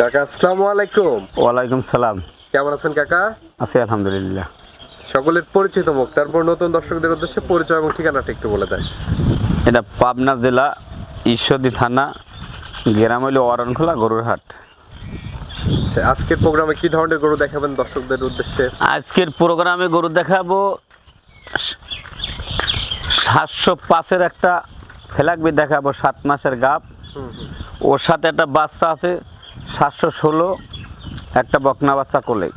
কাকা আসসালামু আলাইকুম। ওয়ালাইকুম সালাম। কেমন আছেন কাকা? আছি আলহামদুলিল্লাহ। সকলের পরিচিত মুখ তারপর নতুন দর্শকদের উদ্দেশ্যে পরিচয় এবং ঠিকানাটা একটু বলে দেন। এটা পাবনা জেলা ঈশ্বরদী থানা গ্রাম হইল অরণখোলা গরুর হাট আচ্ছা, আজকের প্রোগ্রামে কি ধরনের গরু দেখাবেন দর্শকদের উদ্দেশ্যে? আজকের প্রোগ্রামে গরু দেখাবো সাতশো পাঁচের একটা ফেলাকবি দেখাবো সাত মাসের গাপ ওর সাথে একটা বাচ্চা আছে সাতশো ষোলো একটা বকনা বাচ্চা কোলে।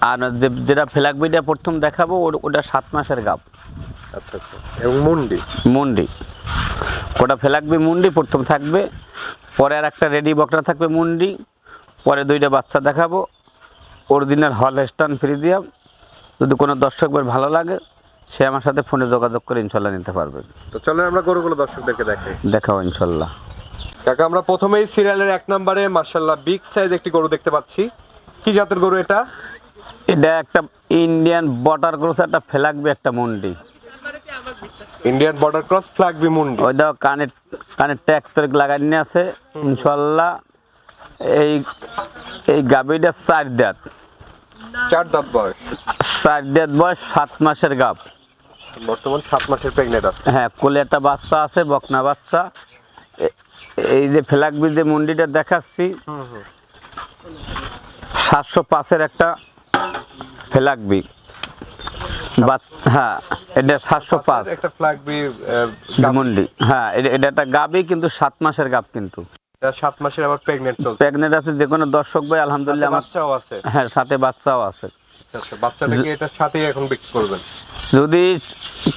আর যেটা ফেলাকবিটা প্রথম দেখাবো ওর- ওটা সাত মাসের গাপ। আচ্ছা আচ্ছা। এবং মুন্ডি? মুন্ডি। ওটা ফেলাকবি মুন্ডি প্রথম থাকবে। পরে আর একটা রেডি বকরা থাকবে মুন্ডি। পরে দুইটা বাচ্চা দেখাবো। অরিজিনাল হল স্ট্যান্ড ফ্রি দিয়া। যদি কোনো দর্শকদের ভালো লাগে সে আমার সাথে ফোনে যোগাযোগ করে ইনশাল্লাহ নিতে পারবে। তো চলেন আমরা গরুগুলো দর্শকদেরকে দেখাই। দেখাও ইনশাল্লাহ। কাকা আমরা প্রথমেই সিরিয়ালের এক নম্বরে মার্শাল্লাহ বিগ সাইজ একটি গরু দেখতে পাচ্ছি। কি জাতের গরু এটা? এটা একটা ইন্ডিয়ান বটার ক্রস একটা ফেলাকবি একটা মুন্ডি ইন্ডিয়ান বর্ডার ক্রস ফ্ল্যাগবি মুন্ডি ওই দাও কানে কানের ট্যাগ তরিক লাগাই নিয়ে আছে ইনশাল্লাহ এই এই গাবিটা চার দাঁত। চার দাঁত বয়স। চার দাঁত বয়স সাত মাসের গাব বর্তমান সাত মাসের প্রেগনেন্ট আছে। হ্যাঁ কোলে একটা বাচ্চা আছে বকনা বাচ্চা। এই যে ফেলাকবি যে মন্ডিটা দেখাচ্ছি। সাতশো পাঁচের একটা বাচ- হ্যাঁ এটা সাতশো পাঁচ। ফ্ল্যাগবি মন্ডি হ্যাঁ এটা- এটা একটা গাবি কিন্তু সাত মাসের গাব কিন্তু। সাত মাসের আবার প্রেগনেন্ট আছে যে কোনো দর্শক ভাই আলহামদুলিল্লাহ আমার বাচ্চাও আছে। হ্যাঁ সাথে বাচ্চাও আছে। আচ্ছা বাচ্চাটাকে এটার সাথেই এখন বিক্রি করবেন? যদি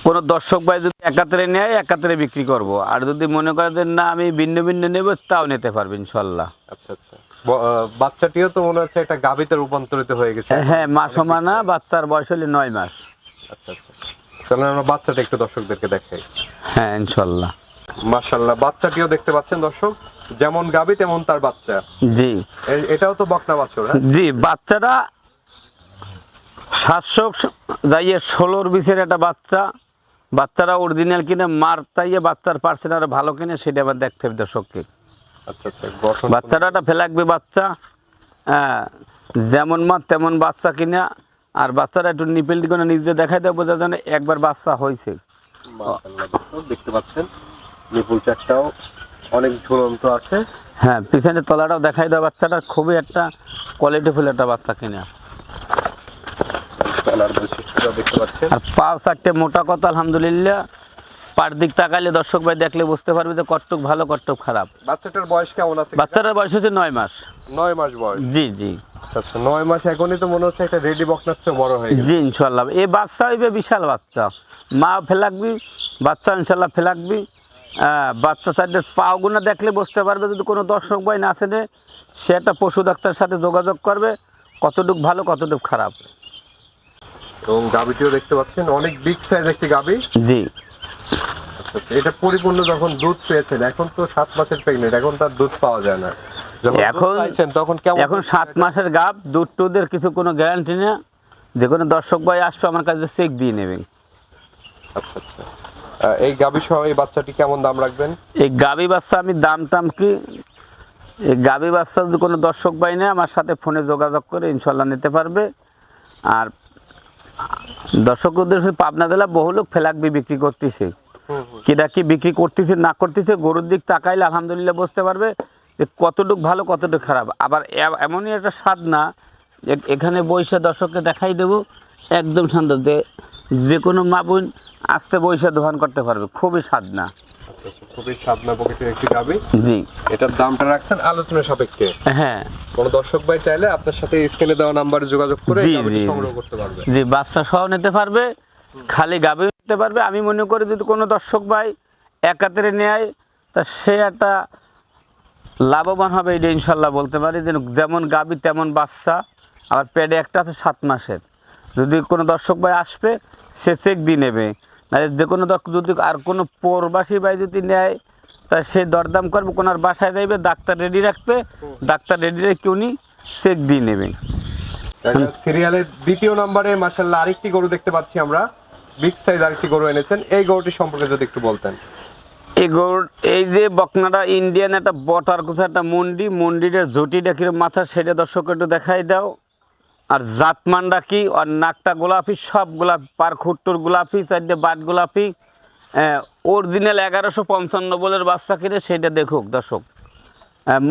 কোনো দর্শক ভাই যদি একাত্রে নেয় একাত্রে বিক্রি করব। আর যদি মনে করে না আমি ভিন্ন ভিন্ন নেব তাও নিতে পারবে ইনশাল্লাহ আচ্ছা আচ্ছা। বাচ্চাটিও তো মনে হচ্ছে একটা গাবিতে রূপান্তরিত হয়ে গেছে। হ্যাঁ মা সমানা বাচ্চার বয়স হলে নয় মাস। আচ্ছা আচ্ছা। চলেন আমরা বাচ্চাটা একটু দর্শকদেরকে দেখাই। হ্যাঁ ইনশাল্লাহ মাশাল্লাহ বাচ্চাটিও দেখতে পাচ্ছেন দর্শক যেমন গাবি তেমন তার বাচ্চা। জি। এটাও তো বকনা বাছুর হ্যাঁ? জি বাচ্চাটা সাতশো যাইয়ে ষোলোর বিশের একটা বাচ্চা। বাচ্চারা অরিজিনাল কিনে মার তাইয়ে বাচ্চার পার্সেন্ট আর ভালো কিনে সেটা আবার দেখতে হবে দর্শককে। আচ্ছা আচ্ছা বাচ্চাটা একটা ফেলাকবে বাচ্চা। হ্যাঁ যেমন মা তেমন বাচ্চা কিনা আর বাচ্চারা একটু নিপেল দিকে নিজে দেখাই দেয় বোঝা যায় না একবার বাচ্চা হয়েছে। দেখতে পাচ্ছেন নিপুল চারটাও অনেক ঝুলন্ত আছে। হ্যাঁ পিছনে তলাটাও দেখাই দেওয়া বাচ্চাটা খুবই একটা কোয়ালিটিফুল একটা বাচ্চা কিনা। দেখতে পাচ্ছেন। আর পাও চারটে মোটা কথা আলহামদুলিল্লাহ। পার দিক তাকাইলে দর্শক ভাই দেখলে বুঝতে পারবে যে কটটুক ভালো কটটুক খারাপ। বাচ্চাটার বয়স কেমন আছে বাচ্চাটার বয়স হচ্ছে নয় মাস। নয় মাস বয়স। জি জি। আচ্ছা আচ্ছা নয় মাস এখনই তো মনে হচ্ছে একটা রেডি বকনার চেয়ে বড় হয়ে গেছে। জি ইনশাল্লাহ এই বাচ্চা হইবে বিশাল বাচ্চা। মা ফেলাকবি বাচ্চা ইনশাল্লাহ ফেলাকবি। বাচ্চা সাইডের পাওগুলো দেখলে বুঝতে পারবে যদি কোনো দর্শক ভাই না আসেনে সে একটা পশু ডাক্তারের সাথে যোগাযোগ করবে কতটুক ভালো কতটুক খারাপ। এবং গাবিটিও দেখতে পাচ্ছেন। অনেক বিগ সাইজ একটি গাবি জি। আচ্ছা, এটা পরিপূর্ণ যখন দুধ পেয়েছেন এখন তো সাত মাসের প্রেগনেন্ট এখন তার দুধ পাওয়া যায় না। এখন- তখন কেমন এখন সাত মাসের গাব দুধ টুধের কিছু কোনো গ্যারান্টি না যে কোনো দর্শক ভাই আসবে আমার কাছে চেক দিয়ে নেবেন আচ্ছা আচ্ছা। এই গাবি সহ এই বাচ্চাটি কেমন দাম রাখবেন? এই গাবি বাচ্চা আমি দাম টাম কি? এই গাবি বাচ্চা যদি কোনো দর্শক ভাই নেয় আমার সাথে ফোনে যোগাযোগ করে ইনশাল্লাহ নিতে পারবে। আর দর্শক উদ্দেশ্যে পাবনা জেলা বহু লোক ফেলাকবি বিক্রি করতেছে। কিনা কি বিক্রি করতেছে না করতেছে গরুর দিক তাকাইলে আলহামদুলিল্লাহ বুঝতে পারবে যে কতটুক ভালো কতটুক খারাপ। আবার এমনই একটা স্বাদ না যে এখানে বৈশা দর্শককে দেখাই দেবো একদম শান্ত যে যে কোনো মাবুন আসতে আস্তে বৈশা দোহান করতে পারবে খুবই স্বাদ না। খুবই সাদনা প্রকৃতির একটি গাবি। জি। এটার দামটা রাখছেন আলোচনা সাপেক্ষে। হ্যাঁ। কোনো দর্শক ভাই চাইলে আপনার সাথে স্ক্রিনে দেওয়া নাম্বারে যোগাযোগ করে জি, গাবিটি জি, সংগ্রহ করতে পারবে। যে বাচ্চা সহ নিতে পারবে খালি গাভী নিতে পারবে। আমি মনে করি যদি কোনো দর্শক ভাই একাত্রে নেয় তা সে একটা লাভবান হবে এটা ইনশাল্লাহ বলতে পারি। যেমন গাবি তেমন বাচ্চা। আবার পেডে একটা আছে সাত মাসের। যদি কোনো দর্শক ভাই আসবে সে চেক দিয়ে নেবে। যে কোনো দর্শক যদি আর কোনো পরবাসী ভাই যদি নেয় তা সে দরদাম করবে কোনার বাসায় যাইবে ডাক্তার রেডি রাখবে ডাক্তার রেডি রেখে উনি চেক দিয়ে নেবে সিরিয়ালের দ্বিতীয় নম্বরে মাসাল্লাহ আরেকটি গরু দেখতে পাচ্ছি আমরা। বিগ সাইজ আরেকটি গরু এনেছেন। এই গরুটি সম্পর্কে যদি একটু বলতেন। এই গরুর এই যে বকনাটা ইন্ডিয়ান একটা বটার কোথাও একটা মন্ডি মন্ডিরের জটিটা কিরম মাথা সেটা দর্শক একটু দেখাই দাও। আর জাতমানটা কি? আর নাকটা গোলাপি সব গোলাপি পার খুট্টুর গোলাপি চারটে বাট গোলাপি। অরিজিনাল এগারোশো পঞ্চান্ন বলের বাচ্চা কিনে সেইটা দেখুক দর্শক।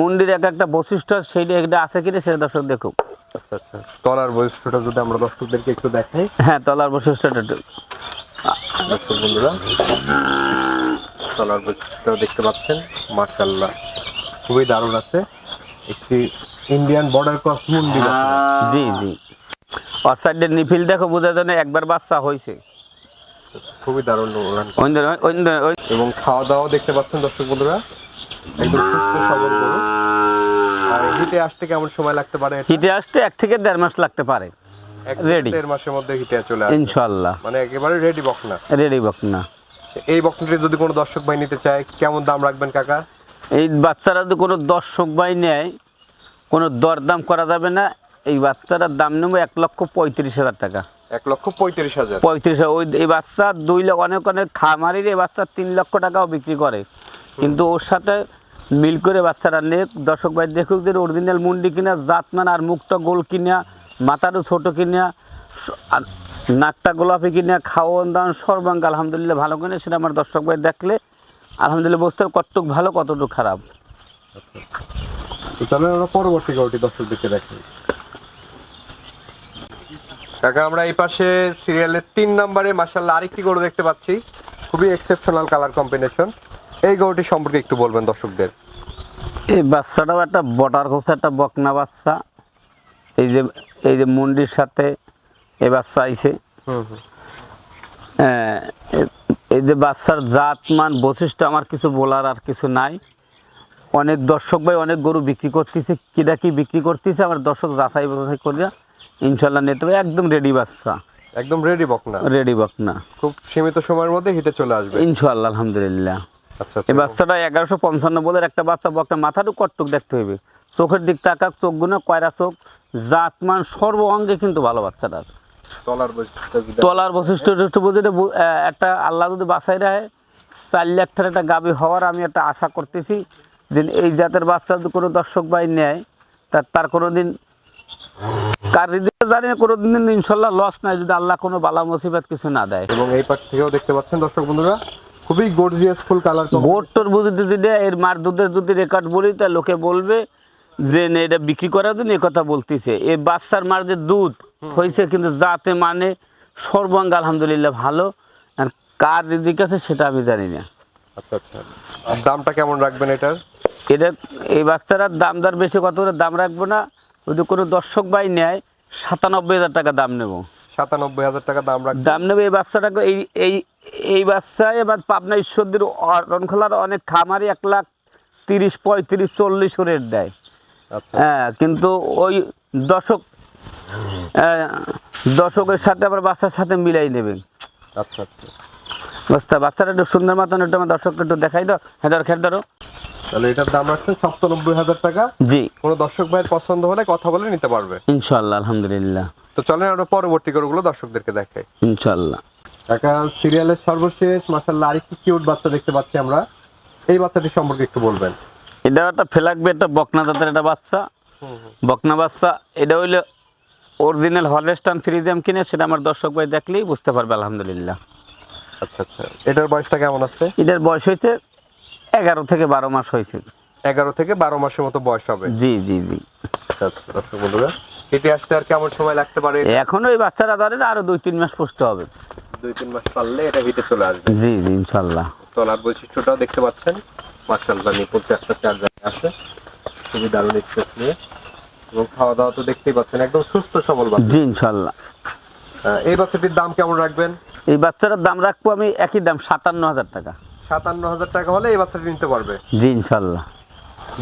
মন্দির এক একটা বৈশিষ্ট্য সেইটা একটা আছে কিনে সেটা দর্শক দেখুক। আচ্ছা আচ্ছা। তলার বৈশিষ্ট্যটা যদি আমরা দর্শকদেরকে একটু দেখাই। হ্যাঁ তলার বৈশিষ্ট্যটা দর্শক বন্ধুরা তলার বৈশিষ্ট্য দেখতে পাচ্ছেন মার্শাল্লাহ খুবই দারুণ আছে। একটি ইন্ডিয়ান বর্ডার ক্রস মুন্ডি। জি জি। ওর সাইডের নিফিল দেখো বোঝা যায় একবার বাচ্চা হয়েছে। খুবই দারুণ এবং খাওয়া দাওয়া দেখতে পাচ্ছেন দর্শক বন্ধুরা। একদম সুস্থ সবল গরু। আর হিটে আসতে কেমন সময় লাগতে পারে? হিটে আসতে এক থেকে দেড় মাস লাগতে পারে। এক থেকে দেড় মাসের মধ্যে হিটে চলে আসবে। ইনশাল্লাহ মানে একেবারে রেডি বকনা রেডি বকনা এই বকনাটি যদি কোনো দর্শক ভাই নিতে চায় কেমন দাম রাখবেন কাকা? এই বাচ্চারা যদি কোনো দর্শক ভাই নেয় কোনো দরদাম করা যাবে না। এই বাচ্চাটার দাম নেব এক লক্ষ পঁয়ত্রিশ হাজার টাকা। এক লক্ষ পঁয়ত্রিশ হাজার। পঁয়ত্রিশ হাজার। ওই এই বাচ্চা দুই লক্ষ অনেক অনেক খামারির এই বাচ্চা তিন লক্ষ টাকাও বিক্রি করে। কিন্তু ওর সাথে মিল করে বাচ্চারা নে। দর্শক ভাই দেখুক যে অরিজিনাল মুন্ডি কিনা জাতমান আর মুখটা গোল কিনা মাথারও ছোট কিনা নাকটা গোলাপি কিনা খাওয়ান দাওয়ান সর্বাঙ্গ আলহামদুলিল্লাহ ভালো কিনে সেটা আমার দর্শক ভাই দেখলে আলহামদুলিল্লাহ হবে কতটুক ভালো কতটুকু খারাপ। তো তাহলে আমরা পরবর্তী গরুটি দর্শকদেরকে দেখি। কাকা আমরা এই পাশে সিরিয়ালের তিন নম্বরে মাসাল্লাহ আরেকটি গরু দেখতে পাচ্ছি। খুবই এক্সেপশনাল কালার কম্বিনেশন এই গরুটি সম্পর্কে একটু বলবেন দর্শকদের। এই বাচ্চাটাও একটা বটার কোষা একটা বকনা বাচ্চা। এই যে এই যে মুন্ডির সাথে এই বাচ্চা আইছে। এই যে বাচ্চার জাত মান বৈশিষ্ট্য আমার কিছু বলার আর কিছু নাই। অনেক দর্শক ভাই অনেক গরু বিক্রি করতেছে কিনা কি বিক্রি করতেছে আমার দর্শক যাচাই বাছাই করিয়া ইনশাল্লাহ নিতে হবে একদম রেডি বাচ্চা। একদম রেডি বকনা। রেডি বকনা। খুব সীমিত সময়ের মধ্যে হিটে চলে আসবে। ইনশাল্লাহ আলহামদুলিল্লাহ। আচ্ছা এই আচ্ছা। বাচ্চাটা এগারোশো পঞ্চান্ন বলের একটা বাচ্চা বকটা মাথাটু কটটুক দেখতে হইবে। চোখের দিক তাকাক চোখগুলো কয়রা চোখ জাত মান সর্ব অঙ্গে কিন্তু ভালো বাচ্চাটার। তলার বৈশিষ্ট্য যদি তলার বৈশিষ্ট্য বুঝে একটা আল্লাহ যদি বাসাই রাখে চার লাখ টাকার একটা গাবি হওয়ার আমি একটা আশা করতেছি। যে এই জাতের বাচ্চা যদি কোনো দর্শক ভাই নেয় তার তার কোনো দিন কার হৃদয়ে জানি না কোনো দিন ইনশাল্লাহ লস নাই যদি আল্লাহ কোনো বালা মুসিবত কিছু না দেয়। এবং এই পাশ থেকেও দেখতে পাচ্ছেন দর্শক বন্ধুরা খুবই গর্জিয়াস ফুল কালার গোট তোর বুঝতে যদি এর মার দুধের যদি রেকর্ড বলি তা লোকে বলবে যে না, এটা বিক্রি করার জন্য এ কথা বলতেছে। এই বাচ্চার মার যে দুধ হয়েছে কিন্তু যাতে মানে সর্বাঙ্গ আলহামদুলিল্লাহ ভালো আর কার দিক আছে সেটা আমি জানি না। আচ্ছা আচ্ছা। দামটা কেমন রাখবেন এটার? এটা এই বাচ্চাটার দাম দর বেশি কত করে দাম রাখব না? যদি কোনো দর্শক ভাই নেয় সাতানব্বই হাজার টাকা দাম নেব। সাতানব্বই হাজার টাকা দাম রাখবেন দাম নেবে এই বাচ্চাটাকে এই এই এই বাচ্চা এবার পাবনা ঈশ্বরদের অরণখোলার অনেক খামারি এক লাখ তিরিশ পঁয়ত্রিশ চল্লিশ রেট দেয়। আচ্ছা। হ্যাঁ কিন্তু ওই দশক আহ, দশকের সাথে আবার বাচ্চার সাথে মিলাই নেবে। আচ্ছা আচ্ছা। বাচ্চা বাচ্চাটা একটু সুন্দর মতন একটু আমার দর্শককে একটু দেখাই দাও। হ্যাঁ ধরো খেয়ে ধরো। তাহলে এটার দাম রাখছেন সপ্তানব্বই হাজার টাকা। জি। কোনো দর্শক ভাইয়ের পছন্দ হলে কথা বলে নিতে পারবে। ইনশাল্লাহ আলহামদুলিল্লাহ। তো চলেন আমরা পরবর্তী গরুগুলো দর্শকদেরকে দেখাই। ইনশাল্লাহ কাকা সিরিয়ালের সর্বশেষ মাসাল্লাহ আরেকটি কিউট বাচ্চা দেখতে পাচ্ছি আমরা। এই বাচ্চাটি সম্পর্কে একটু বলবেন। এটা একটা ফেলাকবে একটা বকনা জাতের একটা বাচ্চা। বকনা বাচ্চা এটা হইলে অরিজিনাল হলেস্টান ফ্রিজিয়াম কিনে সেটা আমার দর্শক ভাই দেখলেই বুঝতে পারবে আলহামদুলিল্লাহ। আচ্ছা আচ্ছা। এটার বয়সটা কেমন আছে? এটার বয়স হয়েছে এগারো থেকে বারো মাস হয়েছে। এগারো থেকে বারো মাসের মতো বয়স হবে। জি জি জি। আচ্ছা আচ্ছা দর্শক বন্ধুরা হেঁটে আসতে আর কেমন সময় লাগতে পারে? এখনও ওই বাচ্চারা ধরে আরও দুই তিন মাস পুষতে হবে। দুই তিন মাস পারলে এটা হিটে চলে আসবে। জি জি ইনশাল্লাহ। তলার বৈশিষ্ট্যটাও দেখতে পাচ্ছেন। মার্শাল্লাহ নিপুণ চারটা চার জায়গায় আছে। খুবই দারুণ এক্সপ্রেস নিয়ে। এবং খাওয়া দাওয়া তো দেখতেই পাচ্ছেন একদম সুস্থ সবল বাচ্চা। জি ইনশাল্লাহ। এই বাচ্চাটির দাম কেমন রাখবেন? এই বাচ্চাটার দাম রাখব আমি একই দাম সাতান্ন হাজার টাকা। সাতান্ন হাজার টাকা হলে এই বাচ্চাটি নিতে পারবে। জি ইনশাল্লাহ।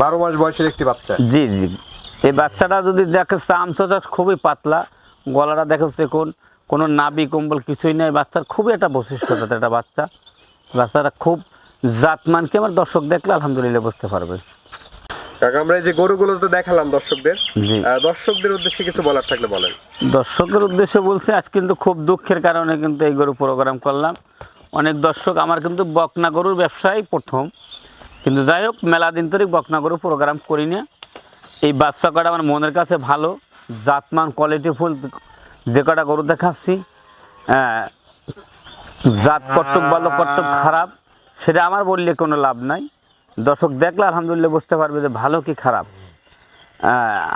বারো মাস বয়সের একটি বাচ্চা। জি জি। এই বাচ্চাটা যদি দেখে চামচটা খুবই পাতলা গলাটা দেখে দেখুন কোনো নাবি কম্বল কিছুই নেই। বাচ্চার খুবই একটা বৈশিষ্ট্য তাদের একটা বাচ্চা। বাচ্চাটা খুব জাতমানকে আমার দর্শক দেখলে আলহামদুলিল্লাহ বুঝতে পারবে। কাকা আমরা এই যে গরুগুলো তো দেখালাম দর্শকদের। জি। দর্শকদের উদ্দেশ্যে কিছু বলার থাকলে বলেন। দর্শকের উদ্দেশ্যে বলছে আজ কিন্তু খুব দুঃখের কারণে কিন্তু এই গরু প্রোগ্রাম করলাম। অনেক দর্শক আমার কিন্তু বকনা গরুর ব্যবসায় প্রথম। কিন্তু যাই হোক মেলা দিন ধরে বকনা গরু প্রোগ্রাম করি না এই বাচ্চা কটা আমার মনের কাছে ভালো জাতমান কোয়ালিটি ফুল যে কটা গরু দেখাচ্ছি আহ, জাত কট্টক ভালো কট্টক খারাপ সেটা আমার বললে কোনো লাভ নাই। দর্শক দেখলে আলহামদুলিল্লাহ বুঝতে পারবে যে ভালো কি খারাপ।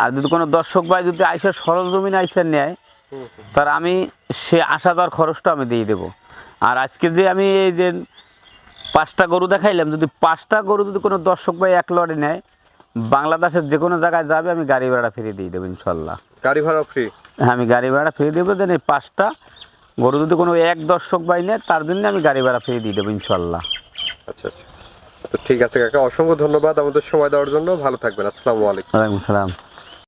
আর যদি কোনো দর্শক ভাই যদি আইসা সরল জমিন আইসা নেয় তার আমি সে আসা যাওয়ার খরচটা আমি দিয়ে দেবো। আর আজকে যে আমি এই যে পাঁচটা গরু দেখাইলাম যদি পাঁচটা গরু যদি কোনো দর্শক ভাই এক লড়ে নেয় বাংলাদেশের যে কোনো জায়গায় যাবে আমি গাড়ি ভাড়া ফিরিয়ে দিয়ে দেবো ইনশাল্লাহ। গাড়ি ভাড়া ফ্রি? হ্যাঁ আমি গাড়ি ভাড়া ফিরিয়ে দেবো দেন এই পাঁচটা গরু যদি কোনো এক দর্শক ভাই নেয় তার জন্য আমি গাড়ি ভাড়া ফিরিয়ে দিয়ে দেবো ইনশাল্লাহ। আচ্ছা আচ্ছা। তো ঠিক আছে কাকা অসংখ্য ধন্যবাদ আমাদের সময় দেওয়ার জন্য। ভালো থাকবেন। আসসালামু আলাইকুম। ওয়ালাইকুম সালাম।